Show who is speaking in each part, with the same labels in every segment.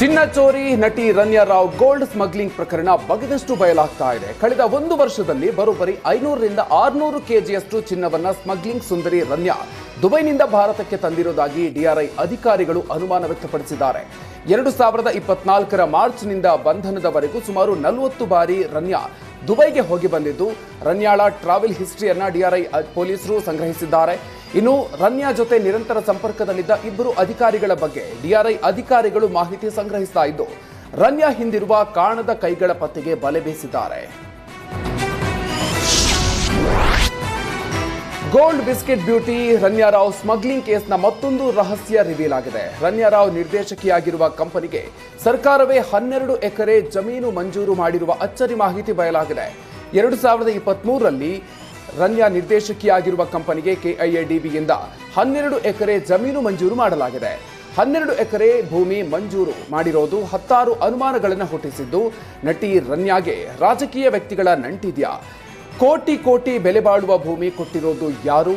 Speaker 1: ಚಿನ್ನ ಚೋರಿ ನಟಿ Ranya Rao gold smuggling ಪ್ರಕರಣ ಬಗೆದಷ್ಟು ಬಯಲಾಗ್ತಾ ಇದೆ. ಕಳೆದ ಒಂದು ವರ್ಷದಲ್ಲಿ ಬರೋಬ್ಬರಿ ಐನೂರರಿಂದ ಆರುನೂರು ಕೆಜಿಯಷ್ಟು ಚಿನ್ನವನ್ನ ಸ್ಮಗ್ಲಿಂಗ್ ಸುಂದರಿ ರನ್ಯಾ ದುಬೈನಿಂದ ಭಾರತಕ್ಕೆ ತಂದಿರುವುದಾಗಿ ಡಿಆರ್ಐ ಅಧಿಕಾರಿಗಳು ಅನುಮಾನ ವ್ಯಕ್ತಪಡಿಸಿದ್ದಾರೆ. ಎರಡು ಸಾವಿರದ ಇಪ್ಪತ್ನಾಲ್ಕರ ಮಾರ್ಚ್ನಿಂದ ಬಂಧನದವರೆಗೂ ಸುಮಾರು ನಲವತ್ತು ಬಾರಿ ರನ್ಯಾ ದುಬೈಗೆ ಹೋಗಿ ಬಂದಿದ್ದು, ರನ್ಯಾಳ ಟ್ರಾವೆಲ್ ಹಿಸ್ಟ್ರಿಯನ್ನ ಡಿಆರ್ಐ ಪೊಲೀಸರು ಸಂಗ್ರಹಿಸಿದ್ದಾರೆ. ಇನ್ನು ರನ್ಯಾ ಜೊತೆ ನಿರಂತರ ಸಂಪರ್ಕದಲ್ಲಿದ್ದ ಇಬ್ಬರು ಅಧಿಕಾರಿಗಳ ಬಗ್ಗೆ ಡಿಆರ್ಐ ಅಧಿಕಾರಿಗಳು ಮಾಹಿತಿ ಸಂಗ್ರಹಿಸ್ತಾ ಇದ್ದು, ರನ್ಯಾ ಹಿಂದಿರುವ ಕಾಣದ ಕೈಗಳ ಪತ್ತೆಗೆ ಬಲೆ ಬೀಸಿದ್ದಾರೆ. Gold biscuit beauty Ranya Rao smuggling ಕೇಸ್ನ ಮತ್ತೊಂದು ರಹಸ್ಯ ರಿವೀಲ್ ಆಗಿದೆ. ರನ್ಯಾ ರಾವ್ ನಿರ್ದೇಶಕಿಯಾಗಿರುವ ಕಂಪನಿಗೆ ಸರ್ಕಾರವೇ ಹನ್ನೆರಡು ಎಕರೆ ಜಮೀನು ಮಂಜೂರು ಮಾಡಿರುವ ಅಚ್ಚರಿ ಮಾಹಿತಿ ಬಯಲಾಗಿದೆ. ಎರಡು ಸಾವಿರದ ಇಪ್ಪತ್ಮೂರರಲ್ಲಿ ರನ್ಯಾ ನಿರ್ದೇಶಕಿಯಾಗಿರುವ ಕಂಪನಿಗೆ ಕೆಐಎಡಿಬಿಯಿಂದ ಹನ್ನೆರಡು ಎಕರೆ ಜಮೀನು ಮಂಜೂರು ಮಾಡಲಾಗಿದೆ. ಹನ್ನೆರಡು ಎಕರೆ ಭೂಮಿ ಮಂಜೂರು ಮಾಡಿರೋದು ಹತ್ತಾರು ಅನುಮಾನಗಳನ್ನು ಹುಟ್ಟಿಸಿದ್ದು, ನಟಿ ರನ್ಯಾಗೆ ರಾಜಕೀಯ ವ್ಯಕ್ತಿಗಳ ನಂಟಿದ್ಯಾ? ಕೋಟಿ ಕೋಟಿ ಬೆಲೆ ಬಾಳುವ ಭೂಮಿ ಕೊಟ್ಟಿರೋದು ಯಾರು?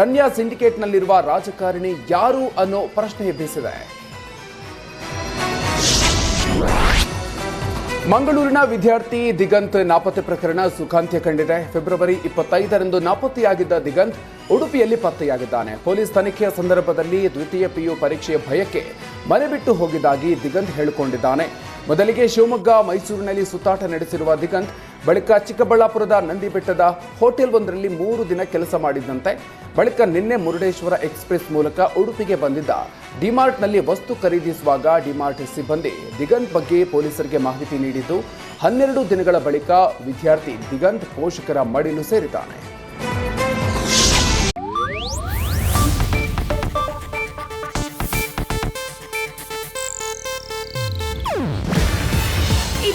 Speaker 1: ರನ್ಯಾ ಸಿಂಡಿಕೇಟ್ನಲ್ಲಿರುವ ರಾಜಕಾರಣಿ ಯಾರು ಅನ್ನೋ ಪ್ರಶ್ನೆ ಎಬ್ಬಿಸಿದೆ. ಮಂಗಳೂರಿನ ವಿದ್ಯಾರ್ಥಿ ದಿಗಂತ್ ನಾಪತ್ತೆ ಪ್ರಕರಣ ಸುಖಾಂತ್ಯ ಕಂಡಿದೆ. ಫೆಬ್ರವರಿ ಇಪ್ಪತ್ತೈದರಂದು ನಾಪತ್ತೆಯಾಗಿದ್ದ ದಿಗಂತ್ ಉಡುಪಿಯಲ್ಲಿ ಪತ್ತೆಯಾಗಿದ್ದಾನೆ. ಪೊಲೀಸ್ ತನಿಖೆಯ ಸಂದರ್ಭದಲ್ಲಿ ದ್ವಿತೀಯ ಪಿಯು ಪರೀಕ್ಷೆಯ ಭಯಕ್ಕೆ ಮನೆ ಬಿಟ್ಟು ಹೋಗಿದ್ದಾಗಿ ದಿಗಂತ್ ಹೇಳಿಕೊಂಡಿದ್ದಾನೆ. ಮೊದಲಿಗೆ ಶಿವಮೊಗ್ಗ, ಮೈಸೂರಿನಲ್ಲಿ ಸುತ್ತಾಟ ನಡೆಸಿರುವ ದಿಗಂತ್ ಬಳಿಕ ಚಿಕ್ಕಬಳ್ಳಾಪುರದ ನಂದಿಬೆಟ್ಟದ ಹೋಟೆಲ್ ಒಂದರಲ್ಲಿ ಮೂರು ದಿನ ಕೆಲಸ ಮಾಡಿದ್ದಂತೆ ಬಳಿಕ ನಿನ್ನೆ ಮುರುಡೇಶ್ವರ ಎಕ್ಸ್ಪ್ರೆಸ್ ಮೂಲಕ ಉಡುಪಿಗೆ ಬಂದಿದ್ದ ಡಿಮಾರ್ಟ್ನಲ್ಲಿ ವಸ್ತು ಖರೀದಿಸುವಾಗ ಡಿಮಾರ್ಟ್ ಸಿಬ್ಬಂದಿ ದಿಗಂತ್ ಬಗ್ಗೆ ಪೊಲೀಸರಿಗೆ ಮಾಹಿತಿ ನೀಡಿದ್ದು ಹನ್ನೆರಡು ದಿನಗಳ ಬಳಿಕ ವಿದ್ಯಾರ್ಥಿ ದಿಗಂತ್ ಪೋಷಕರ ಮಡಿಲು ಸೇರಿದ್ದಾನೆ.